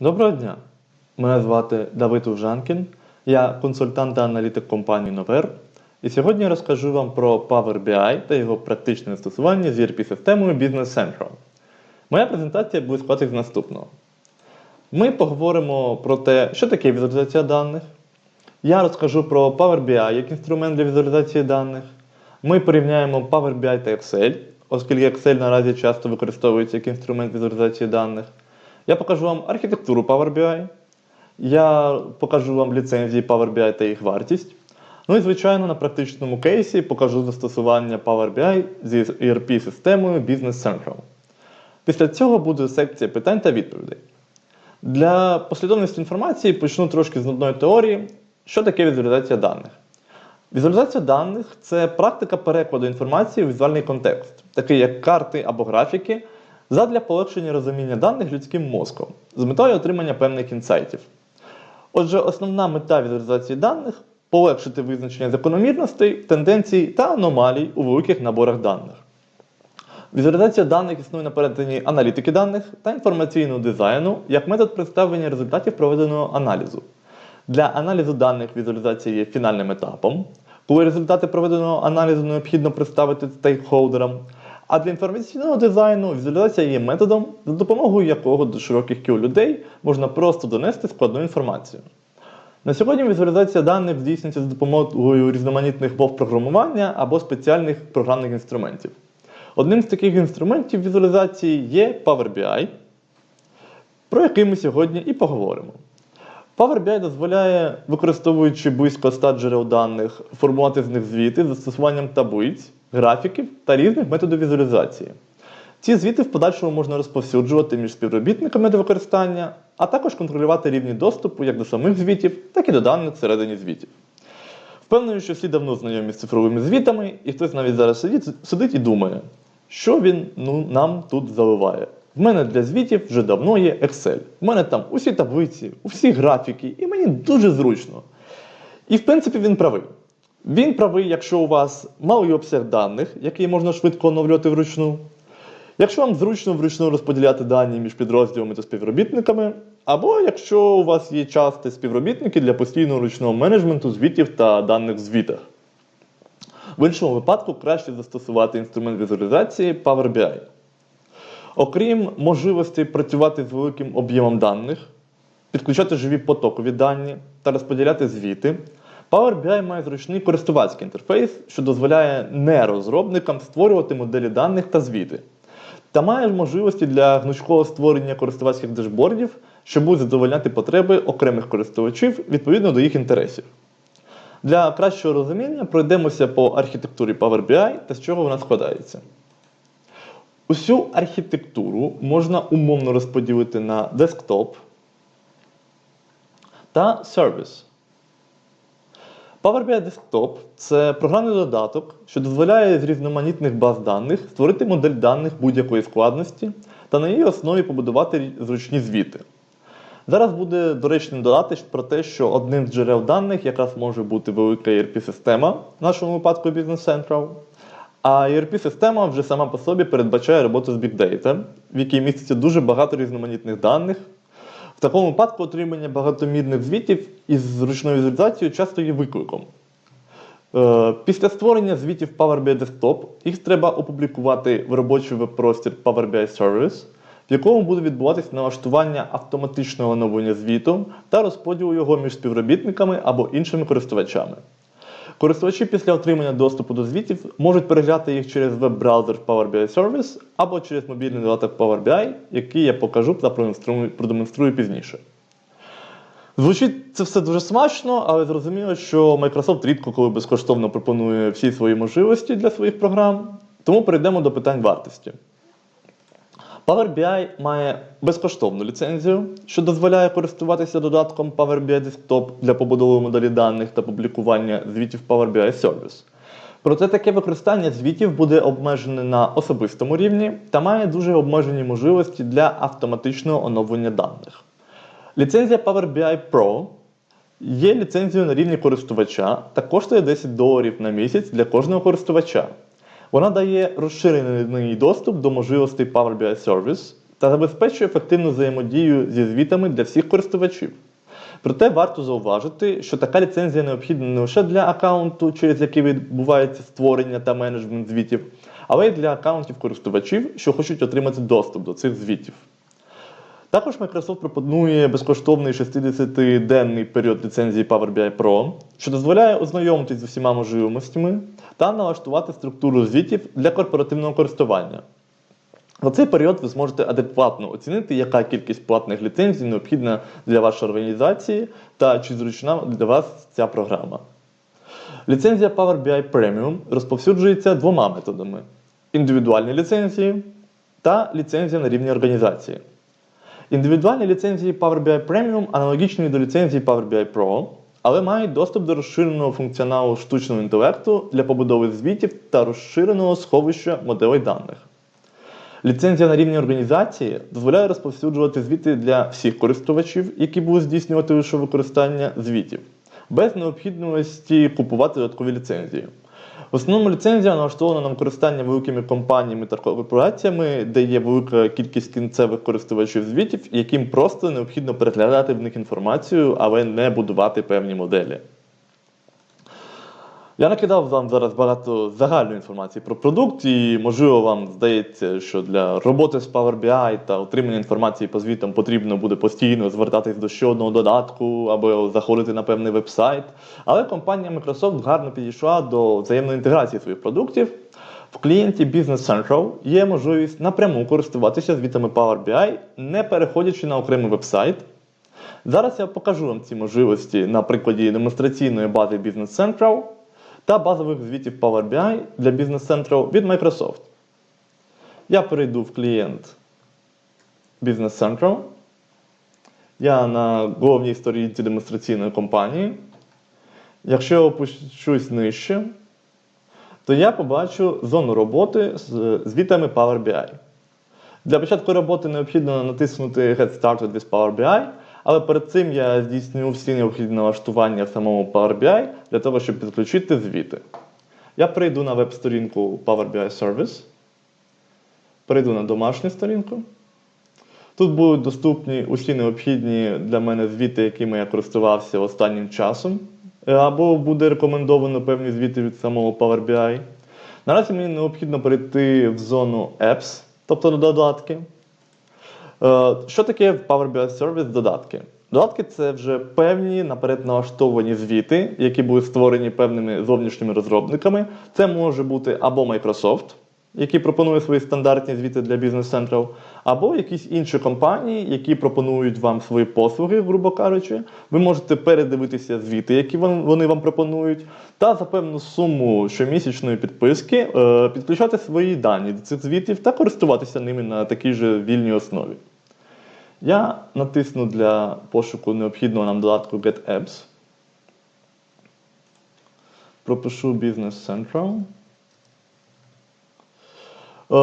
Доброго дня! Мене звати Давид Ужанкін, я консультант та аналітик компанії Новер. І сьогодні я розкажу вам про Power BI та його практичне застосування з ERP-системою Business Central. Моя презентація буде складатися з наступного. Ми поговоримо про те, що таке візуалізація даних. Я розкажу про Power BI як інструмент для візуалізації даних. Ми порівняємо Power BI та Excel, оскільки Excel наразі часто використовується як інструмент візуалізації даних. Я покажу вам архітектуру Power BI. Я покажу вам ліцензії Power BI та їх вартість. Ну і, звичайно, на практичному кейсі покажу застосування Power BI зі ERP-системою Business Central. Після цього буде секція питань та відповідей. Для послідовності інформації почну трошки з нудної теорії, що таке візуалізація даних. Візуалізація даних це практика перекладу інформації в візуальний контекст, такий як карти або графіки, задля полегшення розуміння даних людським мозком з метою отримання певних інсайтів. Отже, основна мета візуалізації даних полегшити визначення закономірностей, тенденцій та аномалій у великих наборах даних. Візуалізація даних існує на перетині аналітики даних та інформаційного дизайну як метод представлення результатів проведеного аналізу. Для аналізу даних візуалізація є фінальним етапом, коли результати проведеного аналізу необхідно представити стейкхолдерам. А для інформаційного дизайну візуалізація є методом, за допомогою якого до широких кіл людей можна просто донести складну інформацію. На сьогодні візуалізація даних здійснюється за допомогою різноманітних мов програмування або спеціальних програмних інструментів. Одним з таких інструментів візуалізації є Power BI, про який ми сьогодні і поговоримо. Power BI дозволяє, використовуючи близько 100 джерел даних, формувати з них звіти з застосуванням таблиць, графіків та різних методів візуалізації. Ці звіти в подальшому можна розповсюджувати між співробітниками до використання, а також контролювати рівні доступу як до самих звітів, так і до даних всередині звітів. Впевнений, що всі давно знайомі з цифровими звітами, і хтось навіть зараз сидить, сидить і думає, що він ну, нам тут заливає. В мене для звітів вже давно є Excel. В мене там усі таблиці, усі графіки, і мені дуже зручно. І в принципі він правий. Він правий, якщо у вас малий обсяг даних, який можна швидко оновлювати вручну. Якщо вам зручно вручну розподіляти дані між підрозділами та співробітниками, або якщо у вас є час та співробітники для постійного ручного менеджменту звітів та даних в звітах. В іншому випадку краще застосувати інструмент візуалізації Power BI. Окрім можливості працювати з великим об'ємом даних, підключати живі потокові дані та розподіляти звіти, Power BI має зручний користувацький інтерфейс, що дозволяє не розробникам створювати моделі даних та звіти, та має можливості для гнучкого створення користувацьких дешбордів, що будуть задовольняти потреби окремих користувачів відповідно до їх інтересів. Для кращого розуміння пройдемося по архітектурі Power BI та з чого вона складається. Усю архітектуру можна умовно розподілити на десктоп та сервіс. Power BI Desktop – це програмний додаток, що дозволяє з різноманітних баз даних створити модель даних будь-якої складності та на її основі побудувати зручні звіти. Зараз буде доречним додати про те, що одним з джерел даних якраз може бути велика ERP-система, в нашому випадку Business Central. А ERP-система вже сама по собі передбачає роботу з Big Data, в якій міститься дуже багато різноманітних даних. В такому випадку отримання багатомірних звітів із зручною візуалізацією часто є викликом. Е, Після створення звітів Power BI Desktop їх треба опублікувати в робочий веб-простір Power BI Service, в якому буде відбуватись налаштування автоматичного оновлення звіту та розподілу його між співробітниками або іншими користувачами. Користувачі після отримання доступу до звітів можуть переглядати їх через веб-браузер Power BI Service або через мобільний додаток Power BI, який я покажу та продемонструю, пізніше. Звучить це все дуже смачно, але зрозуміло, що Microsoft рідко коли безкоштовно пропонує всі свої можливості для своїх програм, тому перейдемо до питань вартості. Power BI має безкоштовну ліцензію, що дозволяє користуватися додатком Power BI Desktop для побудови моделі даних та публікування звітів Power BI Service. Проте таке використання звітів буде обмежене на особистому рівні та має дуже обмежені можливості для автоматичного оновлення даних. Ліцензія Power BI Pro є ліцензією на рівні користувача та коштує 10 доларів на місяць для кожного користувача. Вона дає розширений доступ до можливостей Power BI Service, та забезпечує ефективну взаємодію зі звітами для всіх користувачів. Проте варто зауважити, що така ліцензія необхідна не лише для аккаунту, через який відбувається створення та менеджмент звітів, але й для аккаунтів користувачів, що хочуть отримати доступ до цих звітів. Також Microsoft пропонує безкоштовний 60-денний період ліцензії Power BI Pro, що дозволяє ознайомитись з усіма можливостями та налаштувати структуру звітів для корпоративного користування. За цей період ви зможете адекватно оцінити, яка кількість платних ліцензій необхідна для вашої організації та чи зручна для вас ця програма. Ліцензія Power BI Premium розповсюджується двома методами: індивідуальні ліцензії та ліцензія на рівні організації. Індивідуальні ліцензії Power BI Premium аналогічні до ліцензії Power BI Pro, але мають доступ до розширеного функціоналу штучного інтелекту для побудови звітів та розширеного сховища моделей даних. Ліцензія на рівні організації дозволяє розповсюджувати звіти для всіх користувачів, які будуть здійснювати лише використання звітів, без необхідності купувати додаткові ліцензії. В основному ліцензія налаштована на використання великими компаніями та корпораціями, де є велика кількість кінцевих користувачів звітів, яким просто необхідно переглядати в них інформацію, але не будувати певні моделі. Я накидав вам зараз багато загальної інформації про продукт, і можливо вам здається, що для роботи з Power BI та отримання інформації по звітам потрібно буде постійно звертатись до ще одного додатку або заходити на певний веб-сайт. Але компанія Microsoft гарно підійшла до взаємної інтеграції своїх продуктів. В клієнті Business Central є можливість напряму користуватися звітами Power BI, не переходячи на окремий веб-сайт. Зараз я покажу вам ці можливості на прикладі демонстраційної бази Business Central та базових звітів Power BI для Business Central від Microsoft. Я перейду в клієнт Business Central. Я на головній сторінці демонстраційної компанії. Якщо я опущусь нижче, то я побачу зону роботи з звітами Power BI. Для початку роботи необхідно натиснути Get Started with Power BI, але перед цим я здійсню всі необхідні налаштування в самому Power BI для того, щоб підключити звіти. Я перейду на веб-сторінку Power BI Service, перейду на домашню сторінку. Тут будуть доступні усі необхідні для мене звіти, якими я користувався останнім часом, Е, або буде рекомендовано певні звіти від самого Power BI. Наразі мені необхідно перейти в зону Apps, тобто додатки. Е, Що таке Power BI Service додатки? Додатки це вже певні наперед налаштовані звіти, які були створені певними зовнішніми розробниками. Це може бути або Microsoft, який пропонує свої стандартні звіти для Central, або якісь інші компанії, які пропонують вам свої послуги, грубо кажучи. Ви можете передивитися звіти, які вони вам пропонують, та за певну суму щомісячної підписки е, підключати свої дані до цих звітів та користуватися ними на такій же вільній основі. Я натисну для пошуку необхідного нам додатку Get Apps. Пропишу Business Central. Е,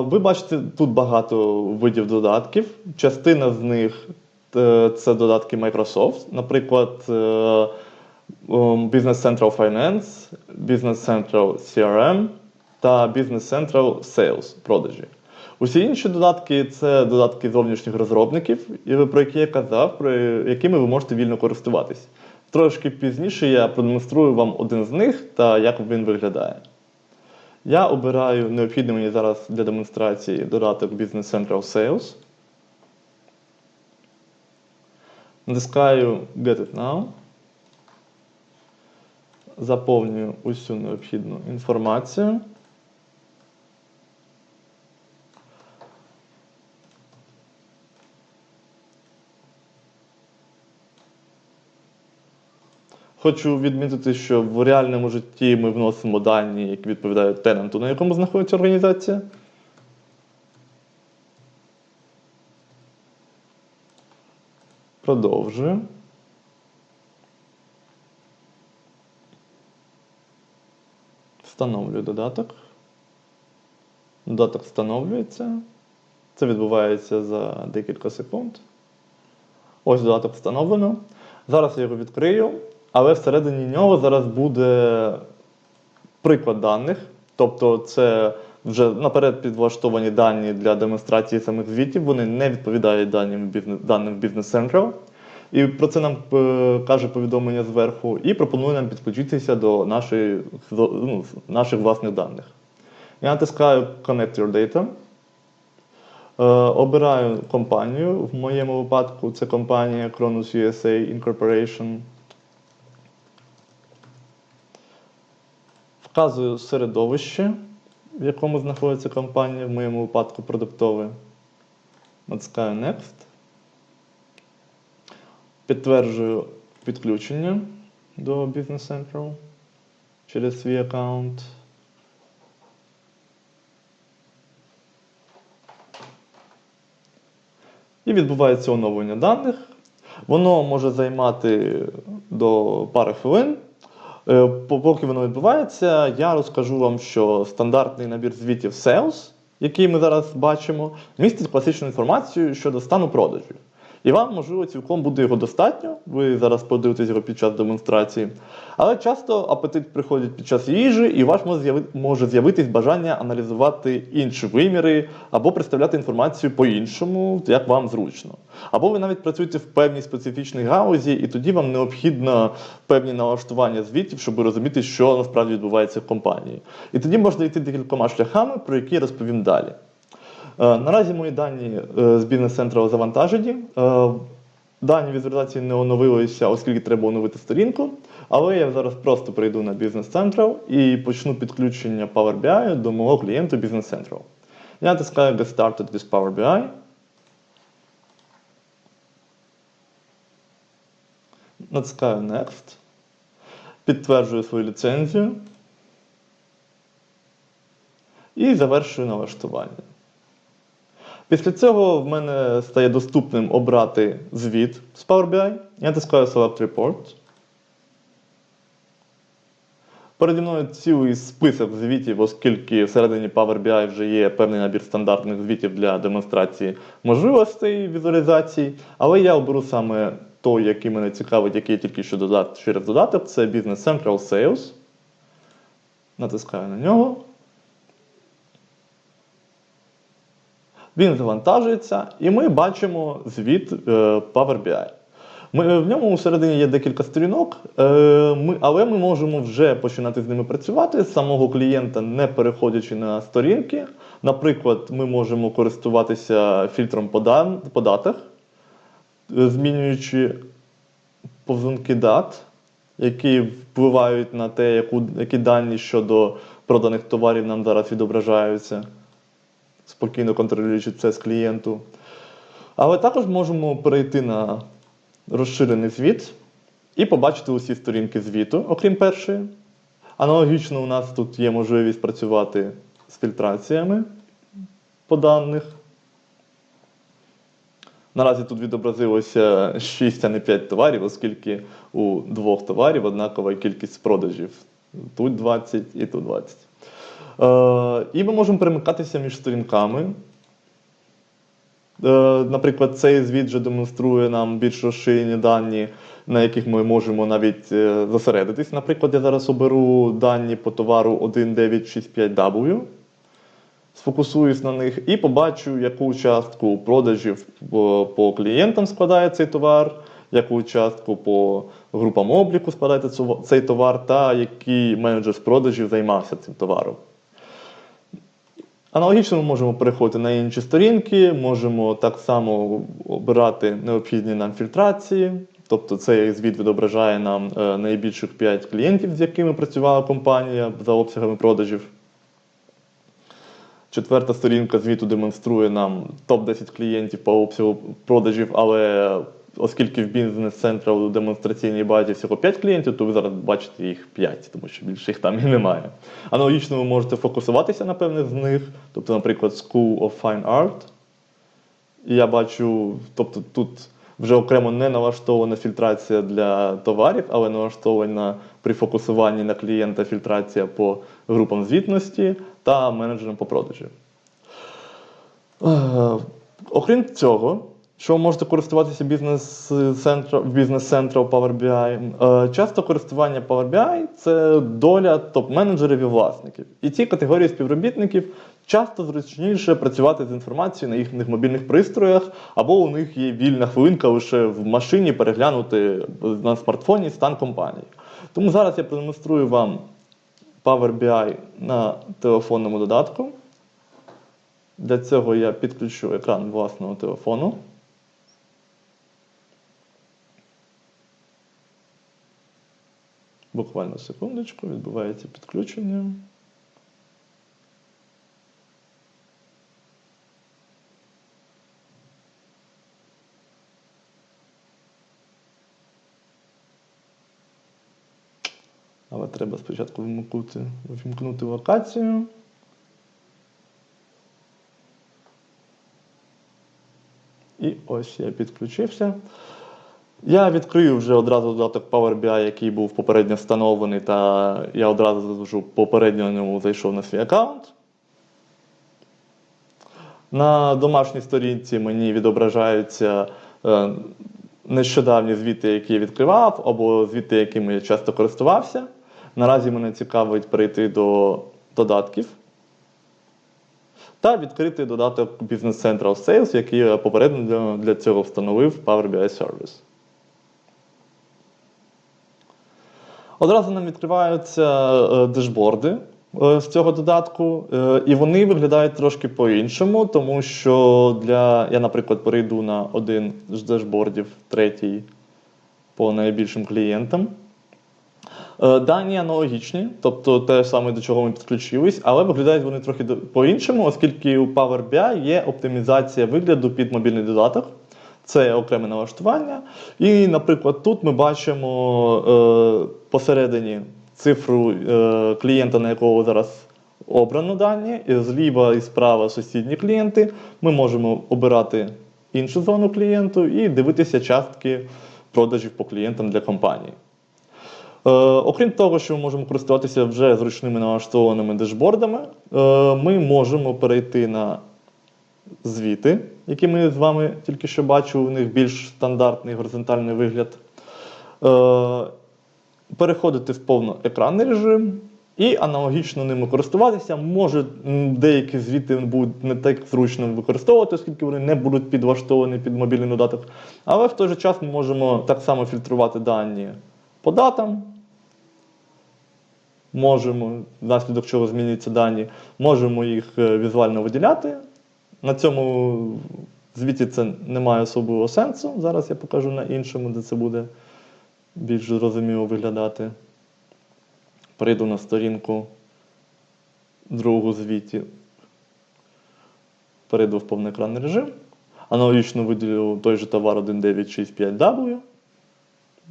Ви бачите тут багато видів додатків. Частина з них е, це додатки Microsoft, наприклад, е, ем, Business Central Finance, Business Central CRM та Business Central Sales продажі. Усі інші додатки це додатки зовнішніх розробників, про які я казав, про якими ви можете вільно користуватись. Трошки пізніше я продемонструю вам один з них та як він виглядає. Я обираю необхідний мені зараз для демонстрації додаток Business Central Sales. Натискаю Get it now. Заповнюю усю необхідну інформацію. Хочу відмітити, що в реальному житті ми вносимо дані, які відповідають тенанту, на якому знаходиться організація. Продовжую. Встановлюю додаток. Додаток встановлюється. Це відбувається за декілька секунд. Ось додаток встановлено. Зараз я його відкрию, але всередині нього зараз буде приклад даних. Тобто це вже наперед підлаштовані дані для демонстрації самих звітів, вони не відповідають даним в Business Central. І про це нам е, каже повідомлення зверху, і пропонує нам підключитися до нашої, ну, наших власних даних. Я натискаю Connect Your Data. Е, обираю компанію. В моєму випадку це компанія Cronus USA Incorporation. Вказую середовище, в якому знаходиться компанія, в моєму випадку продуктове. Натискаю Next. Підтверджую підключення до Business Central через свій аккаунт. І відбувається оновлення даних. Воно може займати до пари хвилин. Е, по- Поки воно відбувається, я розкажу вам, що стандартний набір звітів Sales, який ми зараз бачимо, містить класичну інформацію щодо стану продажів. І вам, можливо, цілком буде його достатньо. Ви зараз подивитесь його під час демонстрації. Але часто апетит приходить під час їжі, і у вас може з'яви- може з'явитись бажання аналізувати інші виміри або представляти інформацію по-іншому, як вам зручно. Або ви навіть працюєте в певній специфічній гаузі, і тоді вам необхідно певні налаштування звітів, щоб розуміти, що насправді відбувається в компанії. І тоді можна йти декількома шляхами, про які я розповім далі. Е, Наразі мої дані е, з бізнес-центру завантажені. Е, Дані візуалізації не оновилися, оскільки треба оновити сторінку. Але я зараз просто прийду на Business Central і почну підключення Power BI до мого клієнту Business Central. Я натискаю Get Started with Power BI. Натискаю Next. Підтверджую свою ліцензію. І завершую налаштування. Після цього в мене стає доступним обрати звіт з Power BI. Я натискаю Select Report. Переді мною цілий список звітів, оскільки всередині Power BI вже є певний набір стандартних звітів для демонстрації можливостей візуалізації. Але я оберу саме той, який мене цікавить, який я тільки що додав через додаток. Це Business Central Sales. Натискаю на нього. Він завантажується, і ми бачимо звіт е, Power BI. Ми, в ньому всередині є декілька сторінок, е, ми, але ми можемо вже починати з ними працювати з самого клієнта, не переходячи на сторінки. Наприклад, ми можемо користуватися фільтром по, дан, по датах, е, змінюючи повзунки дат, які впливають на те, яку, які дані щодо проданих товарів нам зараз відображаються спокійно контролюючи це з клієнту. Але також можемо перейти на розширений звіт і побачити усі сторінки звіту, окрім першої. Аналогічно, у нас тут є можливість працювати з фільтраціями по даних. Наразі тут відобразилося 6, а не 5 товарів, оскільки у двох товарів однакова кількість продажів. Тут 20 і тут 20. Е, і ми можемо перемикатися між сторінками. Е, наприклад, цей звіт вже демонструє нам більш розширені дані, на яких ми можемо навіть е, зосередитись. Наприклад, я зараз оберу дані по товару 1965W, сфокусуюсь на них і побачу, яку частку продажів по, клієнтам складає цей товар, яку частку по групам обліку складає цей товар, та який менеджер з продажів займався цим товаром. Аналогічно ми можемо переходити на інші сторінки, можемо так само обирати необхідні нам фільтрації. Тобто цей звіт відображає нам е, найбільших 5 клієнтів, з якими працювала компанія за обсягами продажів. Четверта сторінка звіту демонструє нам топ-10 клієнтів по обсягу продажів, але оскільки в бізнес Central у демонстраційній базі всього 5 клієнтів, то ви зараз бачите їх 5, тому що більше їх там і немає. Аналогічно ви можете фокусуватися на певних з них, тобто, наприклад, School of Fine Art. І я бачу, тобто тут вже окремо не налаштована фільтрація для товарів, але налаштована при фокусуванні на клієнта фільтрація по групам звітності та менеджерам по продажу. Е, Окрім цього, що можете користуватися бізнес в бізнес Central Power BI. Е, Часто користування Power BI це доля топ-менеджерів і власників. І ці категорії співробітників часто зручніше працювати з інформацією на їхніх мобільних пристроях, або у них є вільна хвилинка лише в машині переглянути на смартфоні стан компанії. Тому зараз я продемонструю вам Power BI на телефонному додатку. Для цього я підключу екран власного телефону. Буквально секундочку, відбувається підключення. Але треба спочатку вимкнути, вимкнути локацію. І ось я підключився. Я відкрию вже одразу додаток Power BI, який був попередньо встановлений, та я одразу вже попередньо на ньому зайшов на свій аккаунт. На домашній сторінці мені відображаються е, нещодавні звіти, які я відкривав, або звіти, якими я часто користувався. Наразі мене цікавить перейти до додатків та відкрити додаток Business Central Sales, який я попередньо для цього встановив Power BI Service. Одразу нам відкриваються е, дешборди е, з цього додатку, е, і вони виглядають трошки по-іншому, тому що для, я, наприклад, перейду на один з дешбордів, третій по найбільшим клієнтам. Дані аналогічні, тобто те саме до чого ми підключились, але виглядають вони трохи по-іншому, оскільки у Power BI є оптимізація вигляду під мобільний додаток. Це окреме налаштування. І, наприклад, тут ми бачимо е, посередині цифру е, клієнта, на якого зараз обрано дані, і зліва і справа сусідні клієнти. Ми можемо обирати іншу зону клієнту і дивитися частки продажів по клієнтам для компанії. Е, окрім того, що ми можемо користуватися вже зручними налаштованими дешбордами, е, ми можемо перейти на звіти, які ми з вами тільки що бачили, у них більш стандартний горизонтальний вигляд. Е, переходити в повноекранний режим і аналогічно ними користуватися. Може, деякі звіти будуть не так зручно використовувати, оскільки вони не будуть підлаштовані під мобільний додаток. Але в той же час ми можемо так само фільтрувати дані по датам. Можемо, внаслідок чого змінюються дані, можемо їх е, візуально виділяти. На цьому звіті це не має особливого сенсу. Зараз я покажу на іншому, де це буде більш зрозуміло виглядати. Перейду на сторінку другу звіті. Перейду в повноекранний режим. Аналогічно виділю той же товар 1965W.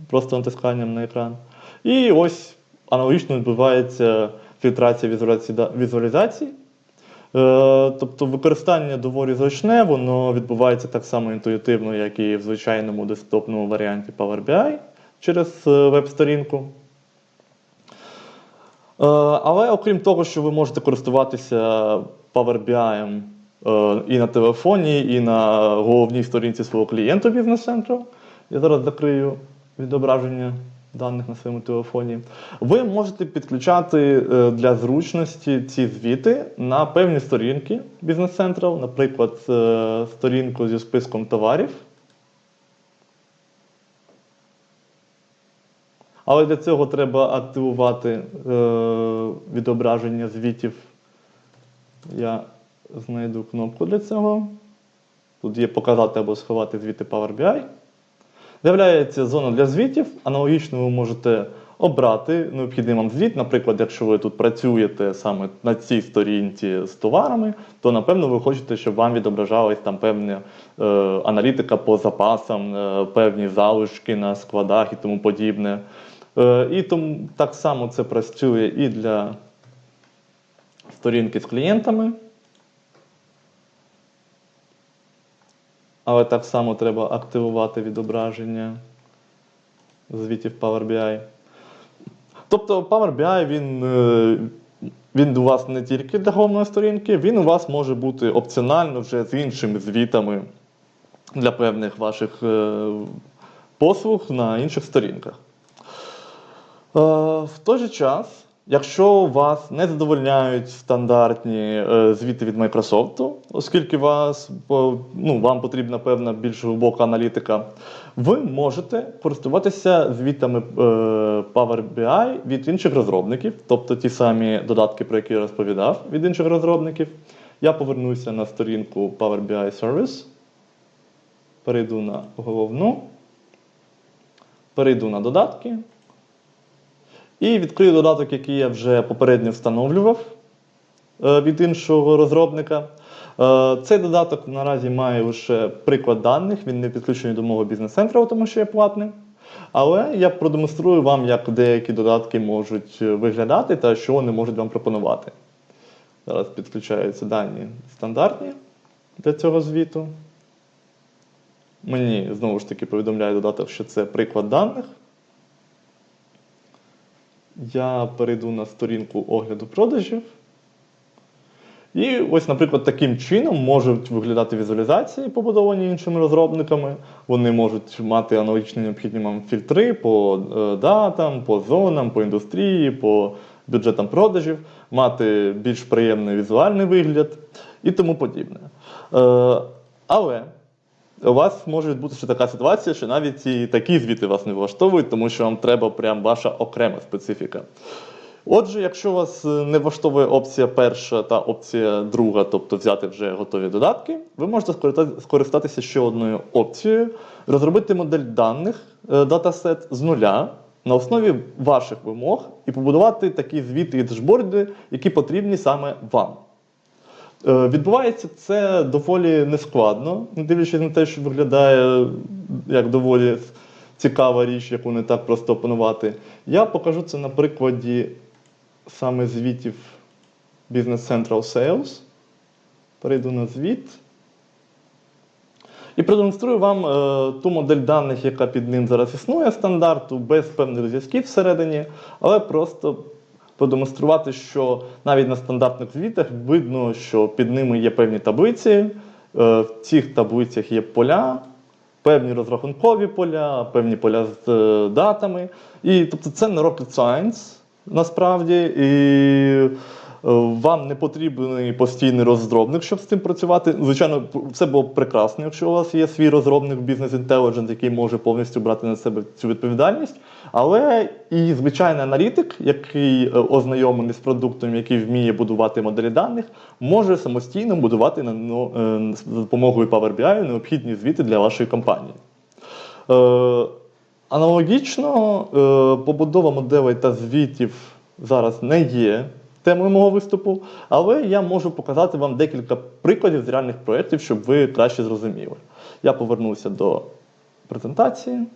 Просто натисканням на екран. І ось аналогічно відбувається фільтрація візуалізації. Е, Тобто використання доволі зручне, воно відбувається так само інтуїтивно, як і в звичайному десктопному варіанті Power BI через е, веб-сторінку. Е, Але окрім того, що ви можете користуватися Power BI е, і на телефоні, і на головній сторінці свого Business Central, я зараз закрию відображення даних на своєму телефоні. Ви можете підключати е, для зручності ці звіти на певні сторінки Central, наприклад, е, сторінку зі списком товарів. Але для цього треба активувати е, відображення звітів. Я знайду кнопку для цього. Тут є показати або сховати звіти Power BI. З'являється зона для звітів. Аналогічно ви можете обрати необхідний вам звіт. Наприклад, якщо ви тут працюєте саме на цій сторінці з товарами, то напевно ви хочете, щоб вам відображалась там певна е, аналітика по запасам, е, певні залишки на складах і тому подібне. Е, і тому так само це працює і для сторінки з клієнтами. Але так само треба активувати відображення звітів Power BI. Тобто Power BI він, е, він у вас не тільки для головної сторінки, він у вас може бути опціонально вже з іншими звітами для певних ваших е, послуг на інших сторінках. Е, В той же час, якщо вас не задовольняють стандартні е, звіти від Microsoft, оскільки вас, ну, вам потрібна певна більш глибока аналітика, ви можете користуватися звітами е, Power BI від інших розробників, тобто ті самі додатки, про які я розповідав від інших розробників. Я повернуся на сторінку Power BI Service, перейду на головну, перейду на додатки. І відкрию додаток, який я вже попередньо встановлював е, від іншого розробника. Е, Цей додаток наразі має лише приклад даних, він не підключений до мого бізнес-центру, тому що є платним. Але я продемонструю вам, як деякі додатки можуть е, виглядати та що вони можуть вам пропонувати. Зараз підключаються дані стандартні для цього звіту. Мені знову ж таки повідомляє додаток, що це приклад даних. Я перейду на сторінку огляду продажів. І ось, наприклад, таким чином можуть виглядати візуалізації, побудовані іншими розробниками. Вони можуть мати аналогічні необхідні вам фільтри по е, датам, по зонам, по індустрії, по бюджетам продажів, мати більш приємний візуальний вигляд і тому подібне. Е, але у вас може ще така ситуація, що навіть і такі звіти вас не влаштовують, тому що вам треба прям ваша окрема специфіка. Отже, якщо вас е, не влаштовує опція перша та опція друга, тобто взяти вже готові додатки, ви можете скористатися ще одною опцією, розробити модель даних, е, датасет з нуля на основі ваших вимог і побудувати такі звіти і дашборди, які потрібні саме вам. Е, Відбувається це доволі нескладно, не дивлячись на те, що виглядає як доволі цікава річ, яку не так просто опанувати. Я покажу це на прикладі саме звітів Business Central Sales. Перейду на звіт. І продемонструю вам е, ту модель даних, яка під ним зараз існує стандарту, без певних зв'язків всередині, але просто продемонструвати, що навіть на стандартних звітах видно, що під ними є певні таблиці. Е, в цих таблицях є поля, певні розрахункові поля, певні поля з е, датами. І тобто це не rocket science насправді. І вам не потрібний постійний розробник, щоб з цим працювати. Звичайно, це було б прекрасно, якщо у вас є свій розробник Business Intelligence, який може повністю брати на себе цю відповідальність. Але і звичайний аналітик, який е, ознайомлений з продуктом, який вміє будувати моделі даних, може самостійно будувати ну, е, з допомогою Power BI необхідні звіти для вашої компанії. Е, Аналогічно, побудова моделей та звітів зараз не є темою мого виступу, але я можу показати вам декілька прикладів з реальних проєктів, щоб ви краще зрозуміли. Я повернуся до презентації.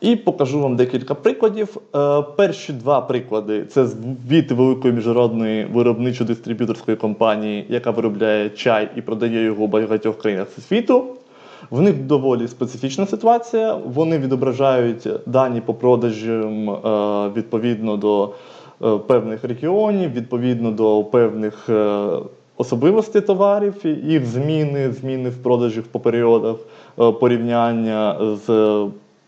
І покажу вам декілька прикладів. Е, перші два приклади це звіт великої міжнародної виробничо-дистриб'юторської компанії, яка виробляє чай і продає його у багатьох країнах світу. В них доволі специфічна ситуація. Вони відображають дані по продажам е, відповідно до певних регіонів, відповідно до певних е, особливостей товарів, їх зміни, зміни в продажах по періодах, е, порівняння з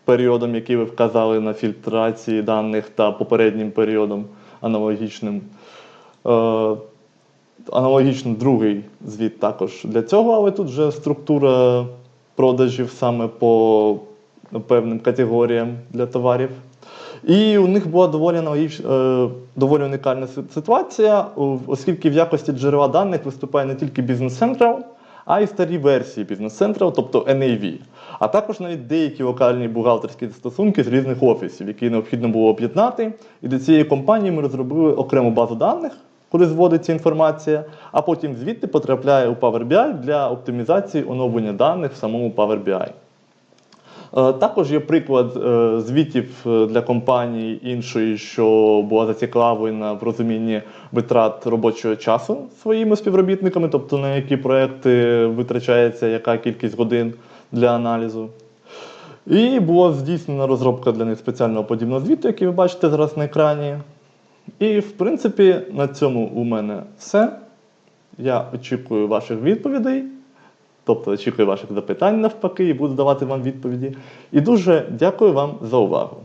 періодом, який ви вказали на фільтрації даних та попереднім періодом аналогічним. Е, Аналогічно другий звіт також для цього, але тут вже структура продажів саме по певним категоріям для товарів. І у них була доволі е, доволі унікальна ситуація, оскільки в якості джерела даних виступає не тільки Business Central, а й старі версії Business Central, тобто NAV, а також навіть деякі локальні бухгалтерські стосунки з різних офісів, які необхідно було об'єднати. І до цієї компанії ми розробили окрему базу даних, куди зводиться інформація, а потім звідти потрапляє у Power BI для оптимізації оновлення даних в самому Power BI. Е, Також є приклад е, звітів е, для компанії іншої, що була зацікавлена в розумінні витрат робочого часу своїми співробітниками, тобто на які проекти витрачається яка кількість годин для аналізу. І була здійснена розробка для них спеціального подібного звіту, який ви бачите зараз на екрані. І, в принципі, на цьому у мене все. Я очікую ваших відповідей. Тобто очікую ваших запитань навпаки і буду давати вам відповіді. І дуже дякую вам за увагу.